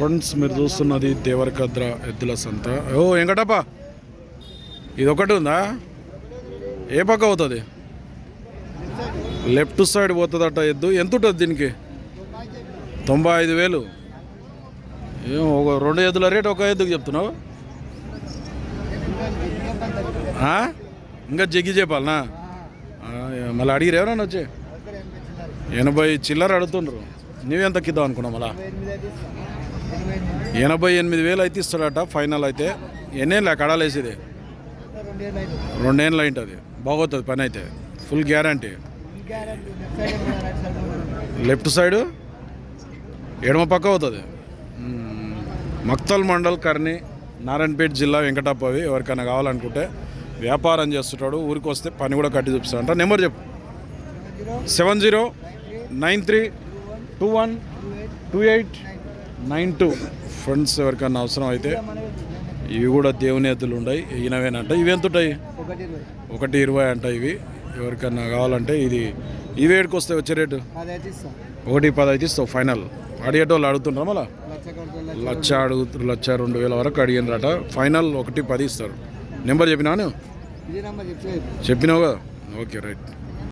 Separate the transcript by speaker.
Speaker 1: Friends మీరు చూస్తున్నది దేవరకద్ర ఎద్దుల సంత. ఓ వెంకటప్ప! ఇది ఒకటి ఉందా? ఏ పక్క అవుతుంది లెఫ్ట్ సైడ్ పోతుందట ఎద్దు. ఎంత ఉంటుంది దీనికి? తొంభై ఐదు వేలు. ఏం ఒక రెండు ఎద్దుల రేట్ ఒక ఎద్దుకు చెప్తున్నావు? ఇంకా జగ్గి చెప్పాలనా? మళ్ళీ అడిగిరు ఎవరన్నా వచ్చి? ఎనభై చిల్లర అడుగుతుండ్రు. నువ్వెంత కిద్దాం అనుకున్నావు మళ్ళా? ఎనభై ఎనిమిది వేలు అయితే ఇస్తాడట ఫైనల్ అయితే. ఎన్నేళ్ళ కడాలేసేది రెండేళ్ళు అయింటుంది. బాగోతుంది పని అయితే. Full guarantee. లెఫ్ట్ సైడ్ ఎడమ పక్క అవుతుంది. మక్తల్ మండల్ కర్ని నారాయణపేట జిల్లా వెంకటాపవి ఎవరికైనా కావాలనుకుంటే వ్యాపారం చేస్తుంటాడు. ఊరికి వస్తే పని కూడా కట్టి చూపిస్తాడంట. నెంబర్ చెప్పు. Seven zero nine three two one two eight nine two friends ఎవరికైనా అవసరం అయితే ఇవి కూడా దేవుని ఎద్దులు ఉన్నాయి ఈయనవేనంట ఇవి ఎంత ఉంటాయి?
Speaker 2: ఒకటి ఇరవై
Speaker 1: అంట ఇవి. ఎవరికైనా కావాలంటే ఇది ఇవి ఏడుకు వస్తాయి వచ్చే రేటు? ఒకటి పది అయితే ఇస్తావు ఫైనల్. అడిగేటోళ్ళు అడుగుతుంటారా మళ్ళా? లక్ష అడుగుతారు లక్ష రెండు వేల వరకు అడిగినరట ఫైనల్ ఒకటి పది ఇస్తారు. నెంబర్ చెప్పినాను
Speaker 2: ఇది నమ్మ చెప్పే
Speaker 1: చెప్పినావు కదా ఓకే రైట్.